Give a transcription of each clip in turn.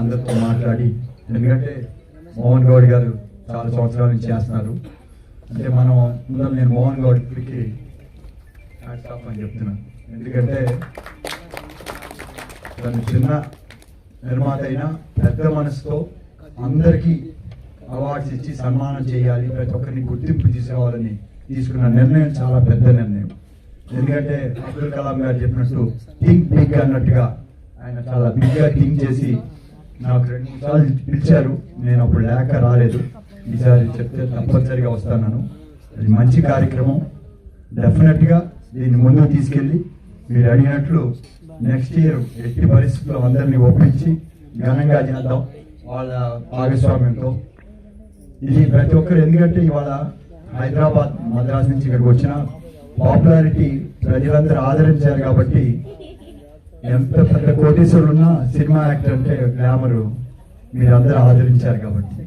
అందరితో మాట్లాడి ఎందుకంటే మోహన్ గౌడ్ గారు చాలా సంవత్సరాల నుంచి చేస్తున్నారు. అంటే మనం ముందర నేను మోహన్ గౌడ్కి హ్యాట్స్ ఆఫ్ అని చెప్తున్నాను. ఎందుకంటే తను చిన్న నిర్మాత అయినా పెద్ద మనసుతో అందరికీ అవార్డ్స్ ఇచ్చి సన్మానం చేయాలి ప్రతి ఒక్కరిని గుర్తింపు తీసుకోవాలని తీసుకున్న నిర్ణయం చాలా పెద్ద నిర్ణయం. ఎందుకంటే అబ్దుల్ కలాం గారు చెప్పినట్టు థింక్ బిగ్ అన్నట్టుగా ఆయన చాలా బిగ్గా థింక్ చేసి నాకు రెండు సార్లు పిలిచారు నేను అప్పుడు లేక రాలేదు. ఈసారి చెప్తే తప్పనిసరిగా వస్తాను అది మంచి కార్యక్రమం. డెఫినెట్గా దీన్ని ముందుకు తీసుకెళ్ళి మీరు అడిగినట్లు నెక్స్ట్ ఇయర్ ఎట్టి పరిస్థితుల్లో అందరినీ ఒప్పించి ఘనంగా చేద్దాం వాళ్ళ భాగస్వామ్యంతో. ఇది ప్రతి ఒక్కరు ఎందుకంటే ఇవాళ హైదరాబాద్ మద్రాస్ నుంచి ఇక్కడికి వచ్చిన పాపులారిటీ ప్రజలందరూ ఆదరించారు కాబట్టి ఎంత పెద్ద కోటేశ్వరులు ఉన్నా సినిమా యాక్టర్ అంటే గ్లామరు. మీరందరూ ఆదరించారు కాబట్టి.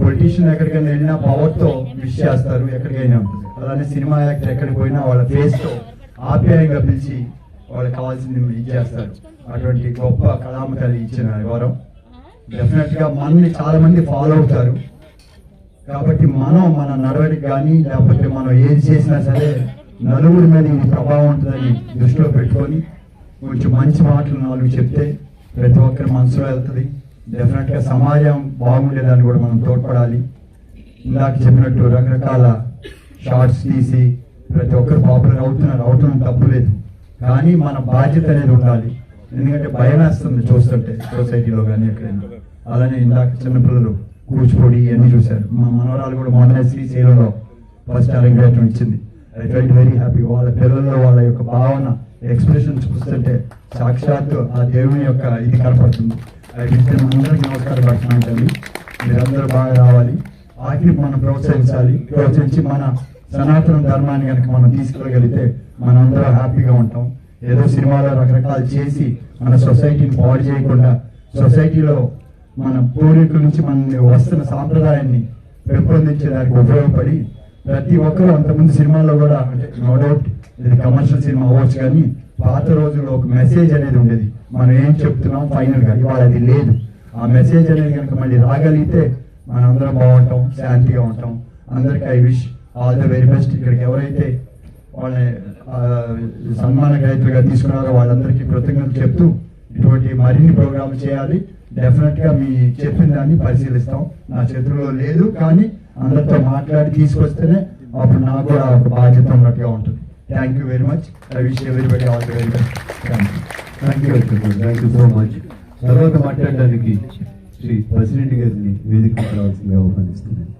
పొలిటీషియన్ ఎక్కడికైనా వెళ్ళినా పవర్తో మిస్ చేస్తారు ఎక్కడికైనా ఉంటుంది. అలానే సినిమా యాక్టర్ ఎక్కడికి పోయినా వాళ్ళ ఫేస్తో ఆప్యాయంగా పిలిచి వాళ్ళకి కావాల్సింది ఇచ్చేస్తారు అటువంటి గొప్ప కళామకాలు ఇచ్చిన గౌరవం డెఫినెట్గా మనల్ని చాలా మంది ఫాలో అవుతారు. కాబట్టి మనం మన నడవడికి కానీ లేకపోతే మనం ఏది చేసినా సరే నలుగురి మీద ఈ ప్రభావం ఉంటుందని దృష్టిలో పెట్టుకొని కొంచెం మంచి మాటలు నాలుగు చెప్తే ప్రతి ఒక్కరి మనసులో వెళ్తుంది. డెఫినెట్గా సమాజం బాగుండేదాన్ని కూడా మనం తోడ్పడాలి. ఇందాక చెప్పినట్టు రకరకాల షార్ట్స్ తీసి ప్రతి ఒక్కరు పాపులర్ అవుతున్నారు. అవటం తప్పులేదు కానీ మన బాధ్యత అనేది ఉండాలి. ఎందుకంటే భయం వేస్తుంది చూస్తుంటే సొసైటీలో కానీ ఎక్కడైనా. అలానే ఇందాక చిన్నపిల్లలు కూచిపూడి ఇవన్నీ చూశారు. మా మనవరాలు కూడా మొన్న శ్రీశైలంలో ఫస్ట్ అరంగేటం ఇచ్చింది. ఐ ఫెల్ట్ వెరీ హ్యాపీ వాళ్ళ పిల్లల్లో వాళ్ళ యొక్క భావన ఎక్స్ప్రెషన్ చూస్తుంటే సాక్షాత్తు ఆ దేవుని యొక్క ఇది కనపడుతుంది. అయితే అందరికీ నమస్కారం పడుతున్నాను మీరందరూ బాగా రావాలి. వాటిని మనం ప్రోత్సహించాలి. ప్రోత్సహించి మన సనాతన ధర్మాన్ని కనుక మనం తీసుకెళ్ళగలిగితే మనందరూ హ్యాపీగా ఉంటాం. ఏదో సినిమాలో రకరకాలు చేసి మన సొసైటీని పాడు చేయకుండా సొసైటీలో మన పూర్వీకుల నుంచి మన వస్తున్న సాంప్రదాయాన్ని పెంపొందించడానికి ఉపయోగపడి ప్రతి ఒక్కరు అంతకుముందు సినిమాల్లో కూడా అంటే నో డౌట్ ఇది కమర్షియల్ సినిమా అవ్వచ్చు కానీ పాత రోజుల్లో ఒక మెసేజ్ అనేది ఉండేది. మనం ఏం చెప్తున్నాం? ఫైనల్గా. ఇవాళ అది లేదు. ఆ మెసేజ్ అనేది కనుక మళ్ళీ రాగలిగితే మనందరం బాగుంటాం శాంతిగా ఉంటాం. అందరికి I wish all the very best ఇక్కడికి ఎవరైతే వాళ్ళని సన్మాన గ్రహీతలుగా తీసుకున్నారో వాళ్ళందరికీ కృతజ్ఞతలు చెప్తూ ఇటువంటి మరిన్ని ప్రోగ్రాంలు చేయాలి. డెఫినెట్గా మీ చెప్పిన దాన్ని పరిశీలిస్తాం. నా చేతుల్లో లేదు కానీ అందరితో మాట్లాడి తీసుకొస్తేనే అప్పుడు నాకు కూడా ఒక బాధ్యత ఉన్నట్టుగా ఉంటుంది. Thank you very much I wish everybody all the very best thank you thank you thank you so much తర్వాత మాట్లాడడానికి శ్రీ ప్రెసిడెంట్ గారిని వేదిక రావాల్సిందిగా ఆహ్వానిస్తున్నాను